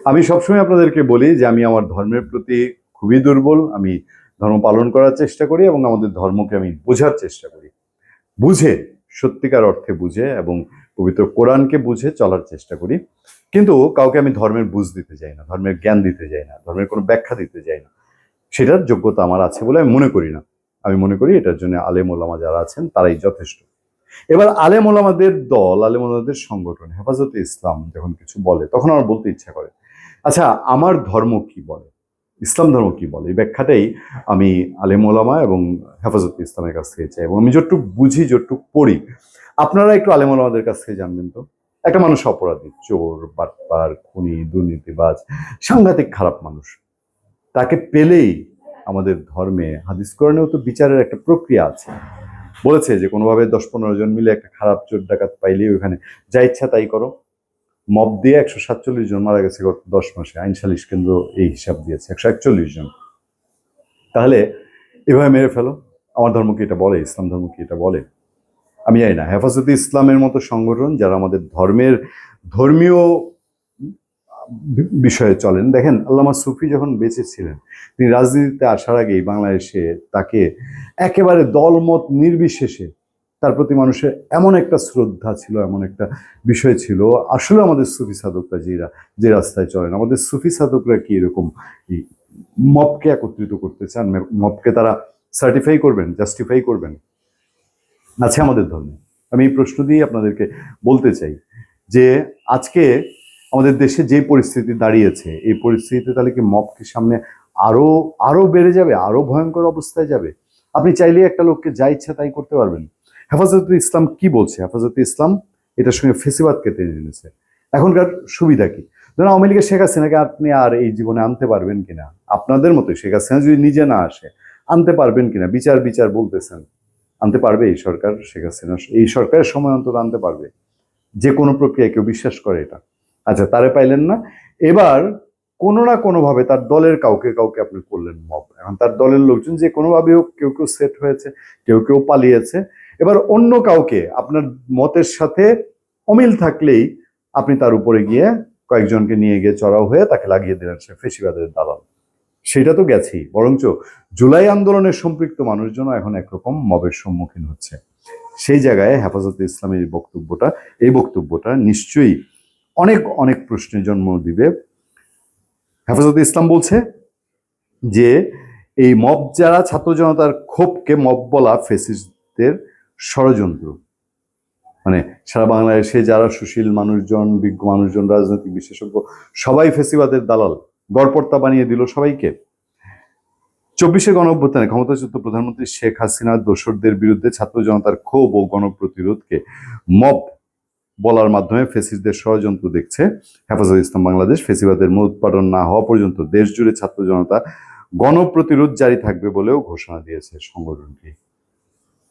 আমি সবসময় আপনাদেরকে বলি যে আমি আমার ধর্মের প্রতি খুবই দুর্বল, আমি ধর্ম পালন করার চেষ্টা করি এবং আমাদের ধর্মকে আমি বোঝার চেষ্টা করি। বুঝে, সত্যিকার অর্থে বুঝে এবং পবিত্র কোরআনকে বুঝে চলার চেষ্টা করি। কিন্তু কাউকে আমি ধর্মের বুঝ দিতে যাই না, ধর্মের জ্ঞান দিতে যাই না, ধর্মের কোনো ব্যাখ্যা দিতে যাই না। সেটার যোগ্যতা আমার আছে বলে আমি মনে করি না। আমি মনে করি এটার জন্য আলেম ওলামা যারা আছেন, তারাই যথেষ্ট। এবার আলেম ওলামাদের দল, আলেম ওলামাদের সংগঠন, হেফাজতে ইসলাম যখন কিছু বলে, তখন আমার বলতে ইচ্ছা করে আচ্ছা আমার ধর্ম কি বলে? ইসলাম ধর্ম কি বলে? এই ব্যাখ্যাটাই আমি আলেম ওলামা এবং হেফাজতে ইসলামের কাছ থেকে চাই এবং আমি যতটুকু বুঝি, যতটুকু পড়ি, আপনারা একটু আলেম ওলামাদের কাছ থেকে জানবেন তো। একটা মানুষ অপরাধী, চোর, বাটপার, খুনি, দুর্নীতিবাজ, সাংঘাতিক খারাপ মানুষ। তাকে পেলেই আমাদের ধর্মে, হাদিস কোরআনেও তো বিচারের একটা প্রক্রিয়া আছে। বলেছে যে কোনোভাবে দশ পনেরো জন মিলে একটা খারাপ চোর ডাকাত পাইলেই ওখানে যা ইচ্ছা তাই করো। মব দিয়ে একশো সাতচল্লিশ জন মারা গেছে গত দশ মাসে, আইন সালিশ কেন্দ্র এই হিসাব দিয়েছে, একশো একচল্লিশ জন। তাহলে এভাবে মেরে ফেলো। আমার ধর্ম কি এটা বলে? ইসলাম ধর্ম কি এটা বলে? আমি জানি না। হেফাজতে ইসলামের মতো সংগঠন যারা আমাদের ধর্মের ধর্মীয় বিষয়ে চলেন, দেখেন আল্লামা সুফি যখন বেঁচে ছিলেন, তিনি রাজনীতিতে আসার আগেই বাংলাদেশে তাকে একেবারে দলমত নির্বিশেষে তার প্রতি মানুষের এমন একটা শ্রদ্ধা ছিল, এমন একটা বিষয় ছিল। আসলে আমাদের সুফি সাধকরা যেরা, যে রাস্তায় চলেন, আমাদের সুফি সাধকরা কি এরকম মপকে একত্রিত করতে চান? মপকে তারা সার্টিফাই করবেন জাস্টিফাই করবেন? আছে আমাদের ধর্মে। আমি এই প্রশ্ন দিয়ে আপনাদেরকে বলতে চাই যে, আজকে আমাদের দেশে যে পরিস্থিতি দাঁড়িয়েছে, এই পরিস্থিতিতে তাহলে কি মপকে সামনে আরও আরও বেড়ে যাবে, আরও ভয়ঙ্কর অবস্থায় যাবে? আপনি চাইলে একটা লোককে যা ইচ্ছা তাই করতে পারবেন। হেফাজতে ইসলাম কি বলছে? হেফাজতে ইসলাম এটার সঙ্গে ফেসিবাদকে টেনে এনেছে। এখনকার সুবিধা কি? ধরুন আওয়ামী লীগের শেখ হাসিনাকে আপনি আর এই জীবনে আনতে পারবেন কিনা? আপনাদের মতো শেখ হাসিনা যদি নিজে না আসে, আনতে পারবেন কিনা? বিচার বিচার বলতেছেন। আনতে পারবে এই সরকার, শেখ হাসিনা? এই সরকারের সময় অন্তত আনতে পারবে। যে কোনো প্রক্রিয়ায় কেউ বিশ্বাস করে এটা। আচ্ছা তারে পাইলেন না। এবার কোনো না কোনোভাবে তার দলের কাউকে কাউকে আপনি করলেন মব। এখন তার দলের লোকজন যে কোনোভাবে হোক, কেউ কেউ সেট হয়েছে, কেউ কেউ পালিয়েছে। এবার অন্য কাউকে আপনার মতের সাথে অমিল থাকলেই আপনি তার উপরে গিয়ে কয়েকজনকে নিয়ে গিয়ে চড়াও হয়ে তাকে লাগিয়ে দিলেন সে ফেসিবাদের দালাল। সেটা তো গেছেই, বরঞ্চ জুলাই আন্দোলনের সম্পৃক্ত মানুষজন এখন একরকম মবের সম্মুখীন হচ্ছে। সেই জায়গায় হেফাজতে ইসলামের বক্তব্যটা, এই বক্তব্যটা নিশ্চয়ই অনেক অনেক প্রশ্নের জন্ম দিবে। হেফাজতে ইসলাম বলছে যে, এই মব যারা ছাত্র জনতার ক্ষোভকে মব বলা ফেসিস্টদের ষড়যন্ত্র। মানে সারা বাংলাদেশে যারা সুশীল মানুষজন, বিজ্ঞ মানুষজন, রাজনৈতিক বিশেষজ্ঞ, সবাই ফেসিবাদের দালাল গড়পর্তা বানিয়ে দিল সবাইকে। চব্বিশে গণ অভ্যুত্থানে ক্ষমতাচ্যুত প্রধানমন্ত্রী শেখ হাসিনার দোসরদের বিরুদ্ধে ছাত্র জনতার ক্ষোভ ও গণপ্রতিরোধকে মব বলার মাধ্যমে ফেসিসদের ষড়যন্ত্র দেখছে। হেফাজত ইসলাম বাংলাদেশ, ফেসিবাদের মূল উৎপাদন না হওয়া পর্যন্ত দেশ জুড়ে ছাত্র জনতা গণপ্রতিরোধ জারি থাকবে বলেও ঘোষণা দিয়েছে সংগঠনটি।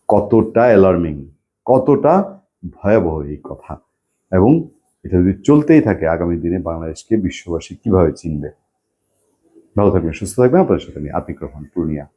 কতটা অ্যালার্মিং কতটা ভয়াবহ এই কথা। এবং এটা যদি চলতেই থাকে, আগামী দিনে বাংলাদেশকে বিশ্ববাসী কীভাবে চিনবে? ভালো থাকবেন, সুস্থ থাকবেন। আপনাদের সাথে আমি আতিক রহমান, পূর্ণিয়া।